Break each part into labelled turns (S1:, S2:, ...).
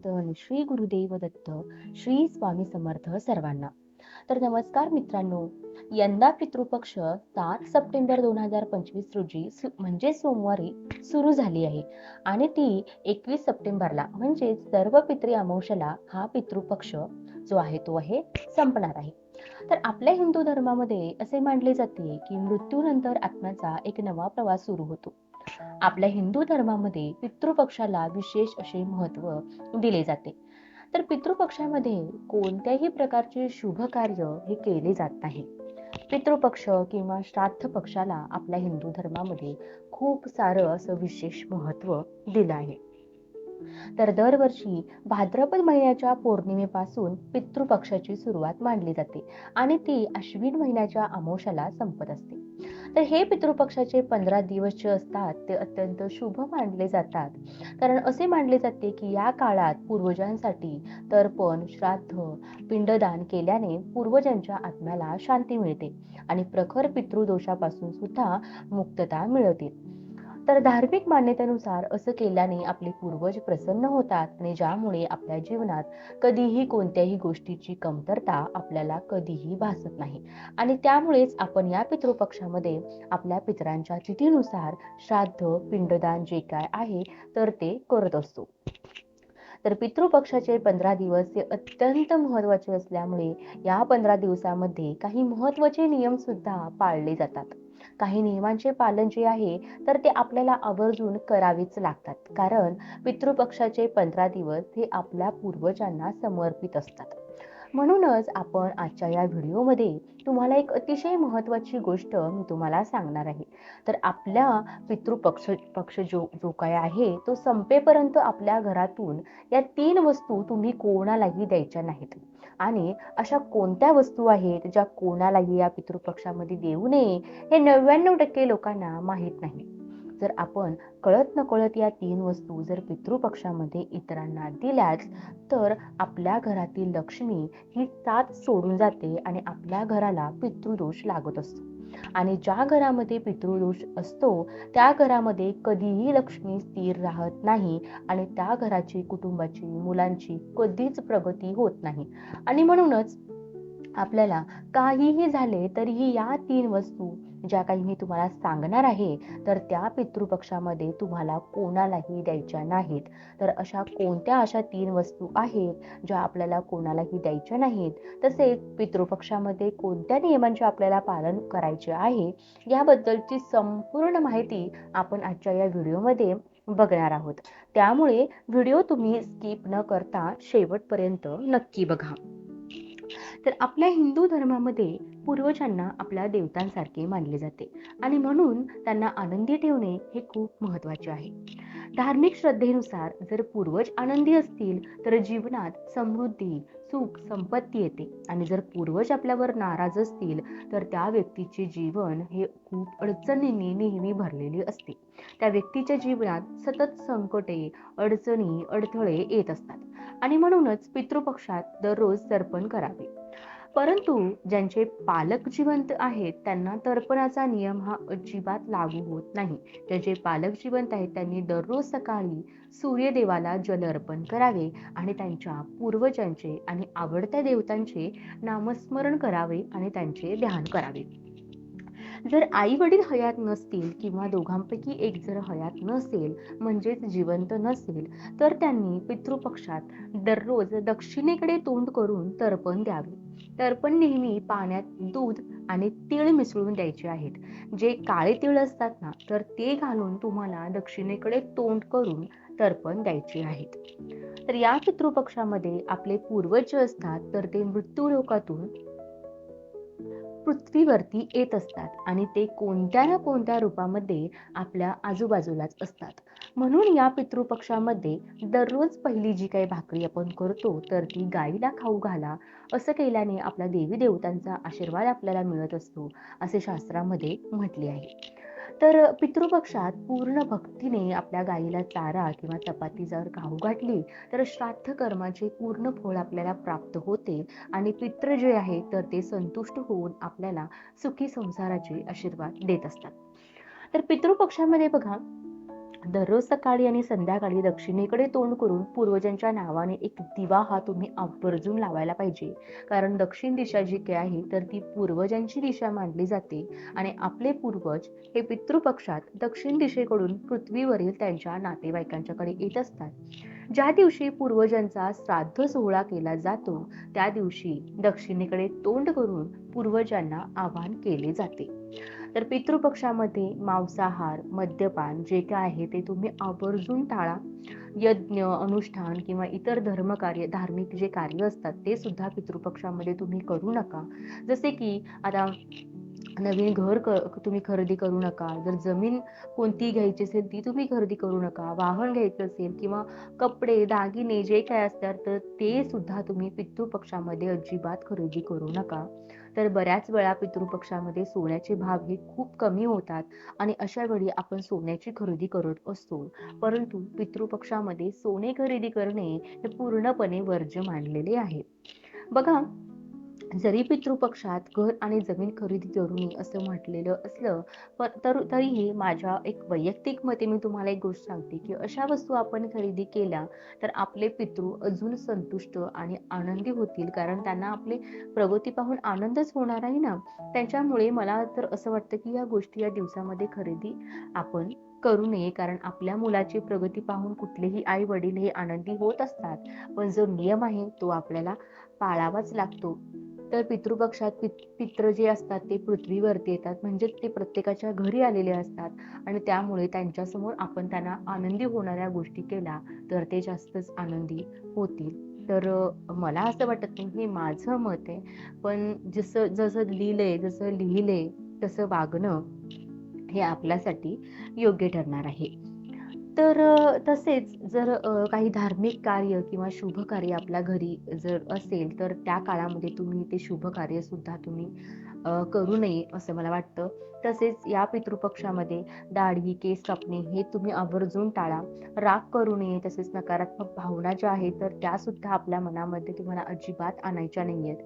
S1: कीर्तन श्री गुरुदेव दत्त श्री स्वामी समर्थ सर्वांना. तर नमस्कार मित्रांनो यंदा पितृपक्ष सात सप्टेंबर दोन हजार पंचवीस रोजी म्हणजे सोमवारी सुरू झाली आहे आणि ती एकवीस सप्टेंबरला म्हणजे सर्व पितृ अमावश्याला हा पितृपक्ष जो आहे तो आहे संपणार आहे. तर आपल्या हिंदू धर्मामध्ये असे मानले जाते की मृत्यूनंतर आत्म्याचा एक नवा प्रवास सुरू होतो. आपल्या हिंदू धर्मामध्ये पितृपक्षाला विशेष असे महत्त्व दिले जाते. तर पितृपक्षामध्ये कोणत्याही प्रकारचे शुभ कार्य हे केले जात नाही. पितृपक्ष किंवा श्राद्ध पक्षाला आपल्या हिंदू धर्मामध्ये खूप सारं असं विशेष महत्त्व दिलं आहे. तर दरवर्षी भाद्रपद महिन्याच्या पौर्णिमेपासून पितृपक्षाची सुरुवात मानली जाते आणि ती अश्विन महिन्याच्या अमोशाला संपत असते. तर हे पितृपक्षाचे पंधरा दिवस जे असतात ते अत्यंत शुभ मानले जातात. कारण असे मानले जाते की या काळात पूर्वजांसाठी तर्पण श्राद्ध पिंडदान केल्याने पूर्वजांच्या आत्म्याला शांती मिळते आणि प्रखर पितृदोषापासून सुद्धा मुक्तता मिळते. तर धार्मिक मान्यतेनुसार असं केल्याने आपले पूर्वज प्रसन्न होतात आणि ज्यामुळे आपल्या जीवनात कधीही कोणत्याही गोष्टीची कमतरता आपल्याला कधीही भासत नाही. आणि त्यामुळेच आपण या पितृपक्षामध्ये आपल्या पितरांच्या तिथीनुसार श्राद्ध पिंडदान जे काय आहे तर ते करत असतो. तर पितृपक्षाचे पंधरा दिवस हे अत्यंत महत्त्वाचे असल्यामुळे या पंधरा दिवसामध्ये काही महत्त्वाचे नियम सुद्धा पाळले जातात. काही नियमांचे पालन जे आहे तर ते आपल्याला आवर्जून करावेच लागतात. कारण पितृपक्षाचे पंधरा दिवस हे आपल्या पूर्वजांना समर्पित असतात. म्हणूनच आपण आजच्या या व्हिडिओमध्ये तुम्हाला एक अतिशय महत्त्वाची गोष्ट मी तुम्हाला सांगणार आहे. तर आपल्या पितृपक्ष पक्ष जो जो काय आहे तो संपेपर्यंत आपल्या घरातून या तीन वस्तू तुम्ही कोणालाही द्यायच्या नाहीत. आणि अशा कोणत्या वस्तू आहेत ज्या कोणालाही या पितृपक्षामध्ये देऊ नये हे नव्याण्णव टक्के लोकांना माहीत नाही. जर आपण कळत नकळत या तीन वस्तू जर पितृपक्षामध्ये इतरांना दिल्याच तर आपल्या घरातील लक्ष्मी ही साथ सोडून जाते आणि आपल्या घराला पितृदोष लागत असतो. आणि ज्या घरामध्ये पितृदोष असतो त्या घरामध्ये कधीही लक्ष्मी स्थिर राहत नाही आणि त्या घराची कुटुंबाची मुलांची कधीच प्रगती होत नाही. आणि म्हणूनच आपल्याला काहीही झाले तरीही या तीन वस्तू ज्या काही मी तुम्हाला सांगणार आहे तर त्या पितृपक्षामध्ये तुम्हाला कोणालाही द्यायच्या नाहीत. तर अशा कोणत्या अशा तीन वस्तू आहेत ज्या आपल्याला कोणालाही द्यायच्या नाहीत? तसेच पितृपक्षामध्ये कोणत्या नियमांचे आपल्याला पालन करायचे आहे याबद्दलची संपूर्ण माहिती आपण आजच्या या व्हिडिओमध्ये बघणार आहोत. त्यामुळे व्हिडिओ तुम्ही स्किप न करता शेवटपर्यंत नक्की बघा. तर आपल्या हिंदू धर्मामध्ये पूर्वजांना आपल्या देवतांसारखे मानले जाते. आणि म्हणून त्यांना आनंदी ठेवणे हे खूप महत्त्वाचे आहे. धार्मिक श्रद्धेनुसार जर पूर्वज आनंदी असतील तर जीवनात समृद्धी सुख संपत्ती येते. आणि जर पूर्वज आपल्यावर नाराज असतील तर त्या व्यक्तीचे जीवन हे खूप अडचणींनी नेहमी भरलेले असते. त्या व्यक्तीच्या जीवनात सतत संकटे अडचणी अडथळे येत असतात. आणि म्हणूनच पितृपक्षात दररोज तर्पण करावे. परंतु ज्यांचे पालक जिवंत आहेत त्यांना तर्पणाचा नियम हा अजिबात लागू होत नाही. ज्यांचे पालक जिवंत आहेत त्यांनी दररोज सकाळी सूर्यदेवाला जल अर्पण करावे आणि त्यांच्या पूर्वजांचे आणि आवडत्या देवतांचे नामस्मरण करावे आणि त्यांचे ध्यान करावे. जर आई वडील हयात नसतील किंवा दोघांपैकी एक जर हयात नसेल म्हणजेच जिवंत नसेल तर त्यांनी पितृपक्षात दररोज दक्षिणेकडे तोंड करून तर्पण द्यावे. तर्पण नेहमी पाण्यात दूध आणि तीळ मिसळून द्यायचे आहेत. जे काळे तीळ असतात ना तर ते घालून तुम्हाला दक्षिणेकडे तोंड करून तर्पण द्यायचे आहेत. तर या पितृपक्षामध्ये आपले पूर्वज जे असतात तर ते मृत्यू लोकातून पृथ्वीवरती येत असतात आणि ते कोणत्या ना कोणत्या रूपामध्ये आपल्या आजूबाजूलाच असतात. म्हणून या पितृपक्षामध्ये दररोज पहिली जी काही भाकरी आपण करतो तर ती गाईला खाऊ घाला असं केल्याने आपल्या देवी देवतांचा आशीर्वाद आपल्याला मिळत असतो असे शास्त्रामध्ये म्हटले आहे. तर पितृपक्षात पूर्ण भक्तीने आपल्या गाईला चारा किंवा चपाती जर खाऊ घातली तर श्राद्ध कर्माचे पूर्ण फळ आपल्याला प्राप्त होते आणि पित्र जे आहे तर ते संतुष्ट होऊन आपल्याला सुखी संसाराचे आशीर्वाद देत असतात. तर पितृपक्षामध्ये बघा दररोज सकाळी आणि संध्याकाळी दक्षिणेकडे तोंड करून पूर्वजांच्या नावाने एक दिवा हा तुम्ही आवर्जून लावायला पाहिजे. कारण दक्षिण दिशा जी काय आहे तर ती पूर्वजांची दिशा मानली जाते आणि आपले पूर्वज हे पितृपक्षात दक्षिण दिशेकडून पृथ्वीवरील त्यांच्या नातेवाईकांच्याकडे येत असतात. ज्या दिवशी पूर्वजांचा श्राद्ध सोहळा केला जातो त्या दिवशी दक्षिणेकडे तोंड करून पूर्वजांना आवाहन केले जाते. तर पितृपक्षामध्ये मांसाहार मद्यपान जे काय आहे ते तुम्ही आवर्जून टाळा. यज्ञ अनुष्ठान किंवा इतर धर्मकार्य धार्मिक जे कार्य असतात ते सुद्धा पितृपक्षामध्ये तुम्ही करू नका. जसे की आता नवीन घर तुम्ही खरेदी करू नका. जर जमीन कोणती घ्यायची असेल ती तुम्ही खरेदी करू नका. वाहन घ्यायचं असेल किंवा कपडे दागिने जे काय असतात तर ते सुद्धा तुम्ही पितृपक्षामध्ये अजिबात खरेदी करू नका. तर बऱ्याच वेळा पितृपक्षामध्ये सोन्याचे भाव हे खूप कमी होतात आणि अशा वेळी आपण सोन्याची खरेदी करत असतो. परंतु पितृपक्षामध्ये सोने खरेदी करणे हे पूर्णपणे वर्ज्य मानलेले आहे. बघा जरी पितृपक्षात घर आणि जमीन खरेदी करू नये असं म्हटलेलं असलं पण तर तरीही माझ्या एक वैयक्तिक मते मी तुम्हाला एक गोष्ट सांगते की अशा वस्तू आपण खरेदी केल्या तर आपले पितृ अजून संतुष्ट आणि आनंदी होतील. कारण त्यांना आपले प्रगती पाहून आनंदच होणार आहे ना? त्याच्यामुळे मला तर असं वाटतं की या गोष्टी या दिवसामध्ये खरेदी आपण करू नये. कारण आपल्या मुलाची प्रगती पाहून कुठलेही आई वडील हे आनंदी होत असतात. पण जो नियम आहे तो आपल्याला पाळावाच लागतो. तर पितृपक्षात पित पित्र जे असतात ते पृथ्वीवरती येतात. म्हणजे ते प्रत्येकाच्या घरी आलेले असतात. आणि त्यामुळे त्यांच्यासमोर आपण त्यांना आनंदी होणाऱ्या गोष्टी केल्या तर ते जास्तच आनंदी होतील. तर मला असं वाटत नाही हे माझं मत आहे. पण जसं जसं लिहिलंय जसं लिहिले तसं वागणं हे आपल्यासाठी योग्य ठरणार आहे. तर तसेच जर काही धार्मिक कार्य किंवा शुभ कार्य आपल्या घरी जर असेल तर त्या काळामध्ये तुम्ही ते शुभ कार्य सुद्धा तुम्ही करू नये असं मला वाटतं. तसेच या पितृपक्षामध्ये दाढी केस कापणे हे तुम्ही आवर्जून टाळा. राग करू नये तसेच नकारात्मक भावना ज्या आहेत तर त्या सुद्धा आपल्या मनामध्ये तुम्हाला अजिबात आणायच्या नाहीयेत.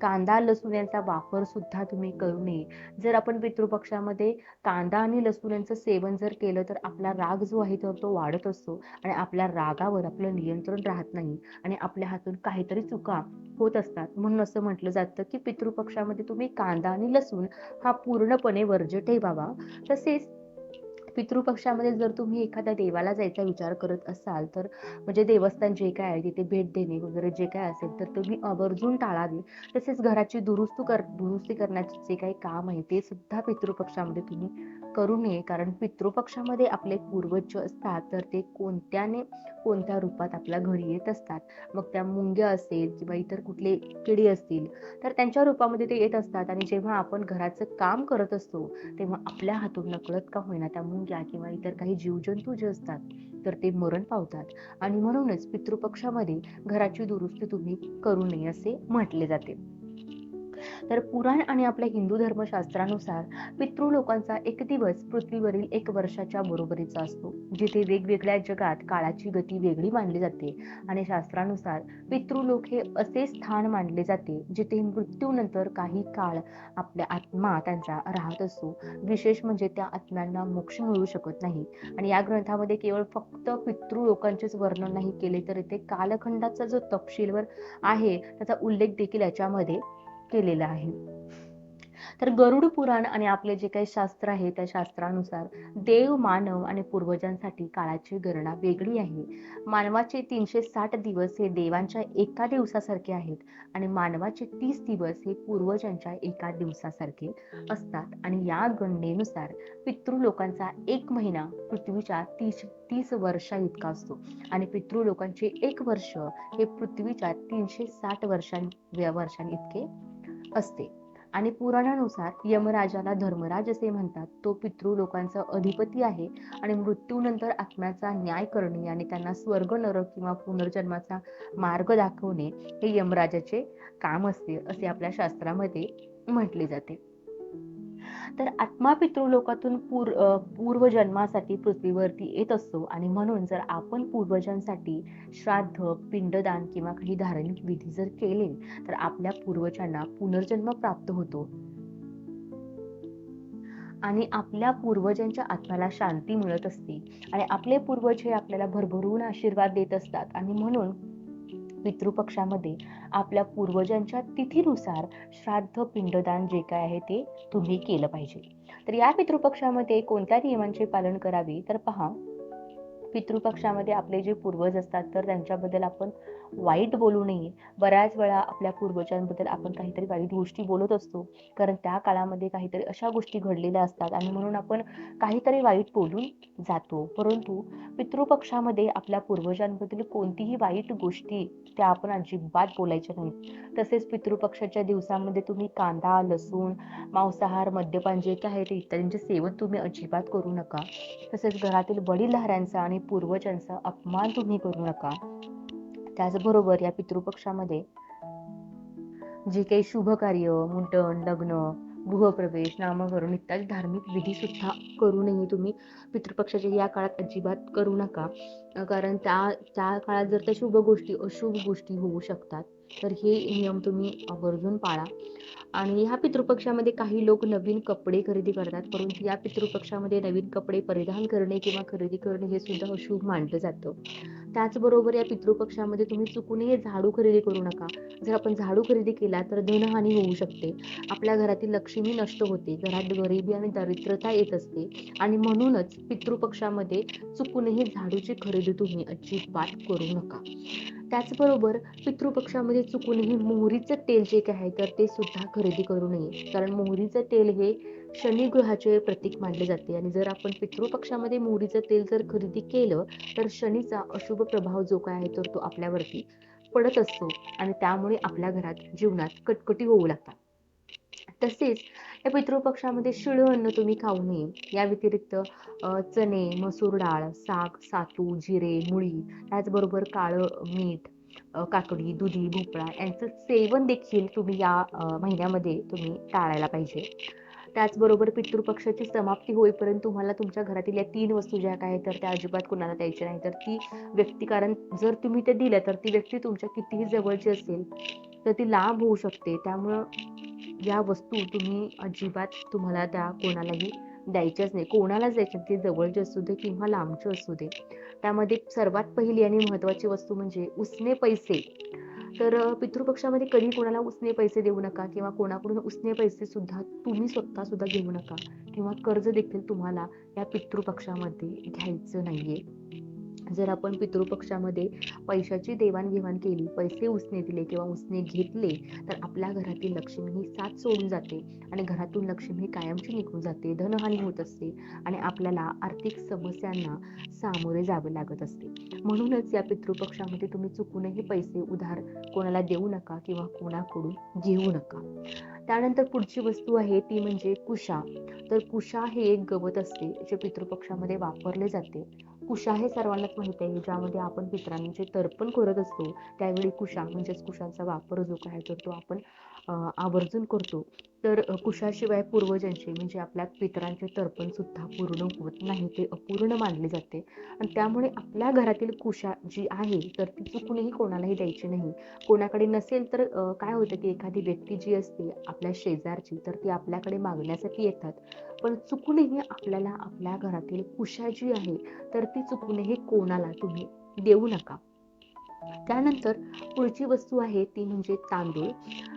S1: कांदा लसूण यांचा वापर सुद्धा तुम्ही करू नये. जर आपण पितृपक्षामध्ये कांदा आणि लसूण यांचं सेवन जर केलं तर आपला राग जो आहे तर तो वाढत असतो आणि आपल्या रागावर आपलं नियंत्रण राहत नाही आणि आपल्या हातून काहीतरी चुका होत असतात. म्हणून असं म्हटलं जातं की पितृपक्षामध्ये तुम्ही कांदा आणि लसूण हा पूर्णपणे वर म्हणजे, वर्ज्य ठेवावा तसेच पितृपक्षामध्ये जर तुम्ही एखाद्या देवाला जायचा विचार करत असाल तर म्हणजे देवस्थान जे काय आहे तिथे भेट देणे वगैरे जे काय असेल तर तुम्ही आवर्जून टाळावे. तसेच घराची दुरुस्त कर दुरुस्ती करण्याचे जे काही काम आहे ते सुद्धा पितृपक्षामध्ये तुम्ही करू नये. कारण पितृपक्षामध्ये आपले पूर्वज असतात तर ते कोणत्याने कोणत्या रूपात आपल्या घरी येत असतात. मग त्या मुंग्या असेल किंवा इतर कुठले किडी असतील तर त्यांच्या रूपामध्ये ते येत असतात. आणि जेव्हा आपण घराचं काम करत असतो तेव्हा आपल्या हातून नकळत का होईना त्या मुंग्या किंवा इतर काही जीवजंतू जे असतात तर ते मरण पावतात. आणि म्हणूनच पितृपक्षामध्ये घराची दुरुस्ती तुम्ही करू नये असे म्हटले जाते. तर पुराण आणि आपल्या हिंदू धर्मशास्त्रानुसार पितृ लोकांचा एक दिवस पृथ्वीवरील एक वर्षाच्या बरोबरीचा असतो जिथे वेगवेगळ्या जगात काळाची गती वेगळी मानली जाते आणि शास्त्रानुसार पितृलोक हे असे स्थान मानले जाते जिथे मृत्यूनंतर काही काळ आपल्या आत्मा त्यांचा राहत असतो विशेष म्हणजे त्या आत्म्यांना मोक्ष मिळू शकत नाही. आणि या ग्रंथामध्ये केवळ फक्त पितृ लोकांचेच वर्णन नाही केले तर इथे कालखंडाचा जो तपशीलवर आहे त्याचा उल्लेख देखील याच्यामध्ये केलेलं आहे. तर गरुड पुराण आणि आपले जे काही शास्त्र आहे त्या शास्त्रानुसार देव मानव आणि पूर्वजांसाठी काळाची गणना वेगळी आहे. मानवाचे तीनशे साठ दिवस हे देवांच्या एका दिवसासारखे आहेत आणि मानवाचे तीस दिवस हे पूर्वजांच्या एका दिवसासारखे असतात. आणि या गणनेनुसार पितृ लोकांचा एक महिना पृथ्वीच्या तीस तीस वर्षा इतका असतो. आणि पितृ लोकांचे एक वर्ष हे पृथ्वीच्या तीनशे साठ वर्षां वर्षां इतके असते. आणि पुराणानुसार यमराजाला धर्मराज असे म्हणतात. तो पितृ लोकांचा अधिपती आहे आणि मृत्यूनंतर आत्म्याचा न्याय करणे आणि त्यांना स्वर्ग नरक किंवा पुनर्जन्माचा मार्ग दाखवणे हे यमराजाचे काम असते असे आपल्या शास्त्रामध्ये म्हटले जाते. तर आत्मा पितृलोकातून पूर पूर्वजन्मासाठी पृथ्वीवरती येत असतो. आणि म्हणून जर आपण पूर्वजांसाठी श्राद्ध पिंडदान किंवा काही धार्मिक विधी जर केले तर आपल्या पूर्वजांना पुनर्जन्म प्राप्त होतो. आणि आपल्या पूर्वजांच्या आत्म्याला शांती मिळत असते. आणि आपले पूर्वज हे आपल्याला भरभरून आशीर्वाद देत असतात. आणि म्हणून पितृपक्षामध्ये आपल्या पूर्वजांच्या तिथीनुसार श्राद्ध पिंडदान जे काय आहे ते तुम्ही केलं पाहिजे. तर या पितृपक्षामध्ये कोणत्या नियमांचे पालन करावे? तर पहा पितृपक्षामध्ये आपले जे पूर्वज असतात तर त्यांच्याबद्दल आपण वाईट बोलू नये. बऱ्याच वेळा आपल्या पूर्वजांबद्दल आपण काहीतरी वाईट गोष्टी बोलत असतो. कारण त्या काळामध्ये काहीतरी अशा गोष्टी घडलेल्या असतात आणि म्हणून आपण काहीतरी वाईट बोलून जातो. परंतु पितृपक्षामध्ये आपल्या पूर्वजांबद्दल कोणतीही वाईट गोष्टी त्या आपण अजिबात बोलायच्या नाहीत. तसेच पितृपक्षाच्या दिवसामध्ये तुम्ही कांदा लसूण मांसाहार मद्यपान जे काही आहे ते इत्यादींचे सेवन तुम्ही अजिबात करू नका. तसेच घरातील वडीलधाऱ्यांचा आणि पूर्वजांचा अपमान तुम्ही करू नका. त्याचबरोबर या पितृपक्षामध्ये जे काही शुभ कार्य मुंटण लग्न गृहप्रवेश नामकरण इत्यादी धार्मिक विधी सुद्धा करूनही तुम्ही. पितृपक्षाच्या या काळात अजिबात करू नका. कारण त्या त्या काळात जर त्या शुभ गोष्टी अशुभ गोष्टी होऊ शकतात तर हे नियम तुम्ही आवर्जून पाळा. आणि ह्या पितृपक्षामध्ये काही लोक नवीन कपडे खरेदी करतात. परंतु या पितृपक्षामध्ये नवीन कपडे परिधान करणे किंवा खरेदी करणे हे सुद्धा अशुभ मानलं जातं. त्याचबरोबर या पितृपक्षामध्ये तुम्ही चुकूनही झाडू खरेदी करू नका. जर आपण झाडू खरेदी केला तर धनहानी होऊ शकते. आपल्या घरातील लक्ष्मी नष्ट होते. घरात गरिबी आणि दरिद्रता येत असते. आणि म्हणूनच पितृपक्षामध्ये चुकूनही झाडूची खरेदी तुम्ही अजिबात करू नका. त्याचबरोबर पितृपक्षामध्ये चुकूनही मोहरीचं तेल जे काय आहे तर ते सुद्धा खरेदी करू नये. कारण मोहरीचं तेल हे शनी ग्रहाचे प्रतीक मानले जाते. आणि जर आपण पितृपक्षामध्ये मोहरीचं तेल जर खरेदी केलं तर शनीचा अशुभ प्रभाव जो काय आहे तर तो आपल्यावरती पडत असतो. आणि त्यामुळे आपल्या घरात जीवनात कटकटी होऊ लागतात. तसेच या पितृपक्षामध्ये शिळं अन्न तुम्ही खाऊ नये. या व्यतिरिक्त चणे मसूर डाळ साग सातू जिरे मुळी त्याचबरोबर काळं मीठ काकडी दुधी भोपळा यांचं सेवन देखील तुम्ही या महिन्यामध्ये तुम्ही टाळायला पाहिजे. त्याचबरोबर पितृपक्षाची समाप्ती होईपर्यंत तुम्हाला तुमच्या घरातील या तीन वस्तू ज्या काय तर त्या अजिबात कुणाला द्यायच्या नाही तर ती व्यक्ती कारण जर तुम्ही ते दिल्या तर ती व्यक्ती तुमच्या कितीही जवळची असेल तर ती लांब होऊ शकते. त्यामुळं या वस्तू तुम्ही अजिबात तुम्हाला त्या कोणालाही द्यायचेच नाही. कोणालाच द्यायचे ते जवळचे असू दे किंवा लांबचे असू दे. त्यामध्ये सर्वात पहिली आणि महत्वाची वस्तू म्हणजे उसने पैसे. तर पितृपक्षामध्ये कधी कोणाला उसने पैसे देऊ नका किंवा कोणाकडून उसने पैसे सुद्धा तुम्ही स्वतः सुद्धा घेऊ नका किंवा कर्ज देखील तुम्हाला या पितृपक्षामध्ये घ्यायचं नाहीये. जर आपण पितृपक्षामध्ये पैशाची देवाणघेवाण केली पैसे उसने दिले किंवा उसने घेतले तर आपल्या घरातील लक्ष्मी ही साथ सोडून जाते आणि घरातून लक्ष्मी कायमची निघून जाते धनहानी होत असते आणि आपल्याला आर्थिक समस्यांना सामोरे जावे लागत असते. म्हणूनच या पितृपक्षामध्ये तुम्ही चुकूनही पैसे उधार कोणाला देऊ नका किंवा कोणाकडून घेऊ नका. त्यानंतर पुढची वस्तू आहे ती म्हणजे कुशा. तर कुशा हे एक गवत असते जे पितृपक्षामध्ये वापरले जाते. कुशा हे सर्वांनाच माहीत आहे ज्यामध्ये आपण पित्रांचे तर्पण करत असतो त्यावेळी कुशा म्हणजेच कुशांचा वापर जो काय तर तो आपण आवर्जून करतो. तर कुशाशिवाय पूर्वजांचे म्हणजे आपल्या पितरांचे तर्पण सुद्धा पूर्ण होत नाही ते अपूर्ण मानले जाते. आणि त्यामुळे आपल्या घरातील कुशा जी आहे तर ती चुकूनही कोणालाही द्यायची नाही. कोणाकडे नसेल तर काय होतं की एखादी व्यक्ती जी असते आपल्या शेजारची तर ती आपल्याकडे मागण्यासाठी येतात. पण चुकूनही आपल्याला आपल्या घरातील कुशा जी आहे तर ती चुकूनही कोणाला तुम्ही देऊ नका. त्यानंतर पुढची वस्तू आहे ती म्हणजे तांदूळ.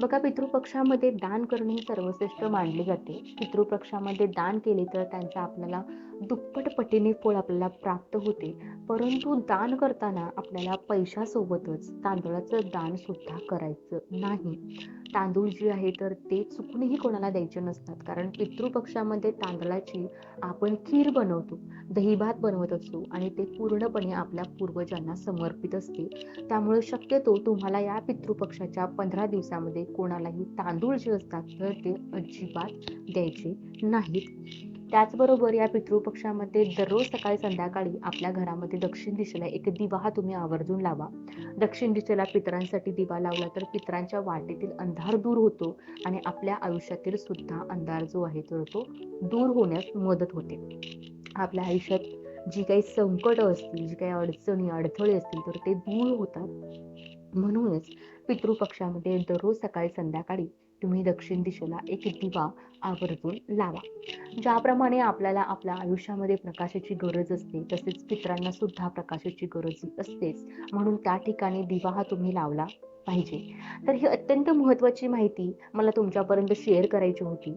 S1: बघा पितृपक्षामध्ये दान करणे सर्वश्रेष्ठ मानले जाते. पितृपक्षामध्ये दान केले तर त्यांचा आपल्याला दुप्पट पटीने फळ आपल्याला प्राप्त होते. परंतु दान करताना आपल्याला पैशासोबतच तांदळाचं दान सुद्धा करायचं नाही. तांदूळ जे आहे तर ते चुकूनही कोणाला द्यायचे नसतात. कारण पितृपक्षामध्ये तांदळाची आपण खीर बनवतो दहीभात बनवत असतो आणि ते पूर्णपणे आपल्या पूर्वजांना समर्पित असते. त्यामुळे शक्यतो तुम्हाला या पितृपक्षाच्या पंधरा दिवसामध्ये कोणालाही तांदूळ जे असतात तर ते अजिबात द्यायचे नाहीत. त्याचबरोबर या पितृपक्षामध्ये दररोज सकाळी संध्याकाळी आपल्या घरामध्ये दक्षिण दिशेला एक दिवा हा तुम्ही आवर्जून लावा. दक्षिण दिशेला पितरांसाठी दिवा लावला तर पितरांच्या वाटेतील अंधार दूर होतो आणि आपल्या आयुष्यातील सुद्धा अंधार जो आहे तर तो दूर होण्यास मदत होते. आपल्या आयुष्यात जी काही संकट असतील जी काही अडचणी अडथळे असतील तर ते दूर होतात. म्हणूनच पितृपक्षामध्ये दररोज सकाळी संध्याकाळी तुम्ही दक्षिण दिशेला एक दिवा आवर्जून लावा. ज्याप्रमाणे आपल्याला आपल्या आयुष्यामध्ये प्रकाशाची गरज असते तसेच पित्रांना सुद्धा प्रकाशाची गरज असतेच. म्हणून त्या ठिकाणी दिवा हा तुम्ही लावला. पाहिजे. तर ही अत्यंत महत्त्वाची माहिती मला तुमच्यापर्यंत शेअर करायची होती.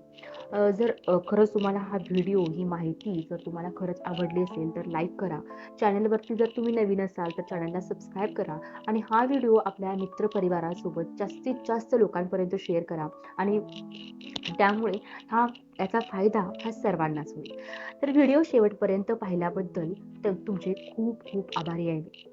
S1: जर खरंच तुम्हाला हा व्हिडिओ ही माहिती जर तुम्हाला खरंच आवडली असेल तर लाईक करा. चॅनलवरती जर तुम्ही नवीन असाल तर चॅनलला सबस्क्राईब करा आणि हा व्हिडिओ आपल्या मित्रपरिवारासोबत जास्तीत जास्त लोकांपर्यंत शेअर करा आणि त्यामुळे हा याचा फायदा हा सर्वांनाच होईल. तर व्हिडिओ शेवटपर्यंत पाहिल्याबद्दल तर तुमचे खूप खूप आभारी आहे.